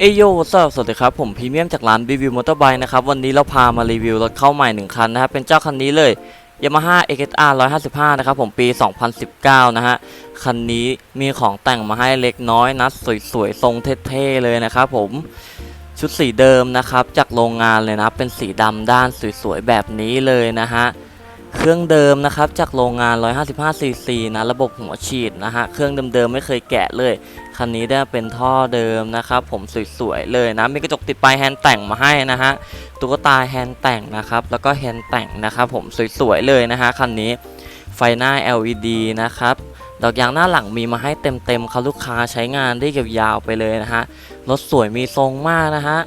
เอยโยสวัสดีครับ ผมพรีเมียมจากร้านรีวิวมอเตอร์ไบค์นะครับ วันนี้เราพามารีวิวรถเข้าใหม่ 1 คันนะครับ เป็นเจ้าคันนี้เลย Yamaha XR 155 นะครับ ผมปี 2019 นะฮะ คันนี้มีของแต่งมาให้เล็กน้อยนะสวยๆ ทรงเท่ๆ เลยนะครับผมชุดสีเดิมนะครับ จากโรงงานเลยนะ เป็นสีดำด้านสวยๆ แบบนี้เลยนะฮะ เครื่องเดิมนะครับจากโรงงาน 155cc นะระบบหัวฉีดนะฮะเครื่องเดิมๆไม่เคยแกะเลยคันนี้ได้เป็นท่อเดิมนะครับผมสวยๆเลยนะมีกระจกติดปลายแฮนด์แต่งมาให้นะฮะตุ๊กตาแฮนด์แต่งนะครับแล้วก็แฮนด์แต่งนะครับผมสวยๆเลยนะฮะคันนี้ไฟหน้า LED นะครับดอกยางหน้าหลังมีมาให้เต็มๆครับลูกค้าใช้งานได้ยาวๆไปเลยนะฮะรถสวยมีทรงมากนะฮะ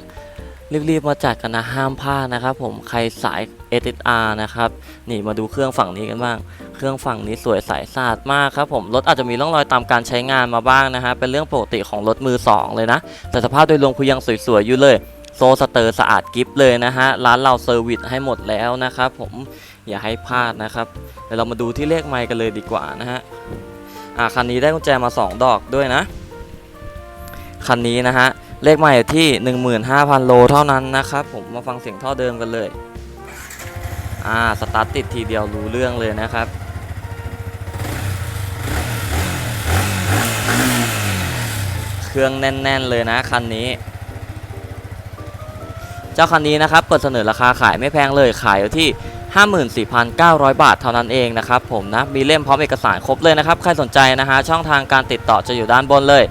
รีบๆมาจัดกันนะห้ามพลาดนะครับ ผมใครสาย SSR นะครับนี่มาดูเครื่องฝั่งนี้กันบ้าง เครื่องฝั่งนี้สวยใสสะอาดมากครับผมรถอาจจะมีร่องรอยตามการใช้งานมาบ้างนะฮะเป็นเรื่องปกติของรถมือสองเลยนะ แต่สภาพโดยรวมคือยังสวยๆอยู่เลยโซสเตอร์สะอาดกิฟเลยนะฮะ ร้านเราเซอร์วิสให้หมดแล้วนะครับผมอย่าให้พลาดนะครับเดี๋ยวเรามาดูที่เลขไมค์กันเลยดีกว่านะฮะอ่าคันนี้ได้กุญแจมา 2 ดอกด้วยนะ คันนี้นะฮะ เลขไมค์อยู่ที่ 15,000 โลเท่านั้นนะครับ ผมมาฟังเสียงท่อเดิมกันเลย อ่า สตาร์ทติดทีเดียวรู้เรื่องเลยนะครับ เครื่องแน่น ๆ เลยนะคันนี้ เจ้าคันนี้นะครับ เปิดเสนอราคาขายไม่แพงเลย ขายอยู่ที่54,900 บาทเท่านั้นเองนะครับผมนะ มีเล่มพร้อมเอกสารครบเลยนะครับ ใครสนใจนะฮะ ช่องทางการติดต่อจะอยู่ด้านบนเลย